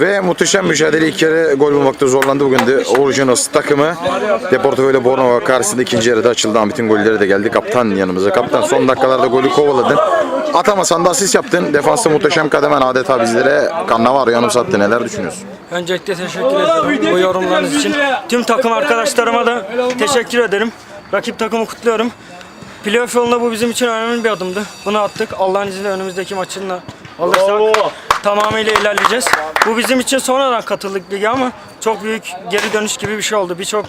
Ve muhteşem mücadele ilk kere gol bulmakta zorlandı bugün de Originals takımı. Deportivo ile Bornova karşısında ikinci yarıda açıldı. Ahmet'in golleri de geldi. Kaptan yanımıza. Kaptan son dakikalarda golü kovaladın. Atamasan da asist yaptın. Defansta muhteşem kademen adeta bizlere Cannavaro yanımsattı. Neler düşünüyorsun? Öncelikle teşekkür ederim bu yorumlarınız için. Tüm takım arkadaşlarıma da teşekkür ederim. Rakip takımı kutluyorum. Playoff yolunda bu bizim için önemli bir adımdı. Bunu attık. Allah'ın izniyle önümüzdeki maçınla alırsak tamamıyla ilerleyeceğiz. Bu bizim için sonradan katıldık lige ama çok büyük geri dönüş gibi bir şey oldu. Birçok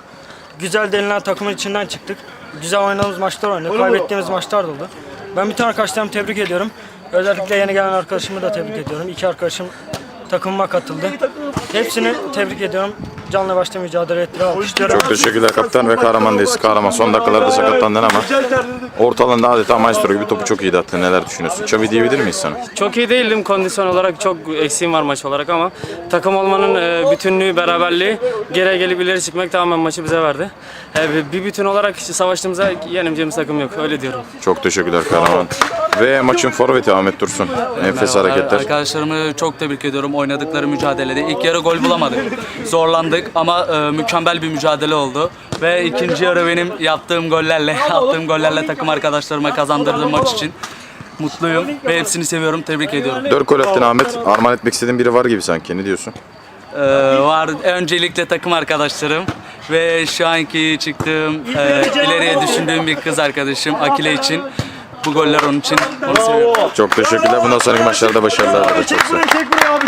güzel denilen takımın içinden çıktık. Güzel oynadığımız maçlar oynadık. Kaybettiğimiz maçlar da oldu. Ben bütün arkadaşlarımı tebrik ediyorum. Özellikle yeni gelen arkadaşımı da tebrik ediyorum. İki arkadaşım takımıma katıldı. Hepsini tebrik ediyorum. Canlı başta mücadele ettiler. Alkışlıyorum. Çok teşekkürler kaptan ve kahramandayız. Kahraman son dakikalarda sakatlandın ama ortalığında adeta maestro gibi topu çok iyi attın. Neler düşünüyorsun? Çavi diyebilir miyiz sana? Çok iyi değildim kondisyon olarak çok eksiğim var maç olarak ama takım olmanın e, bütünlüğü, beraberliği geri gelip ileri çıkmak tamamen maçı bize verdi. E, bir- bütün olarak işte savaştığımızda yenemeyeceğimiz takım yok öyle diyorum. Çok teşekkürler kahraman. Ve maçın forveti Ahmet Dursun. Enfes hareketler. Arkadaşlarımı çok tebrik ediyorum oynadıkları mücadelede. İlk yarı gol bulamadık. Zorlandık ama e, mükemmel bir mücadele oldu. Ve ikinci yarı benim yaptığım gollerle, attığım gollerle takım arkadaşlarıma kazandırdığım maç için mutluyum ve hepsini seviyorum. Tebrik ediyorum. Dört gol attın Ahmet. Armağan etmek istediğin biri var gibi sanki. Ne diyorsun? E, var öncelikle takım arkadaşlarım ve şu anki çıktığım e, ileriye düşündüğüm bir kız arkadaşım Akile için. Bu goller onun için. Onu seviyorum. Çok teşekkürler. Bundan sonraki maçlarda başarılar. Çok sağ ol.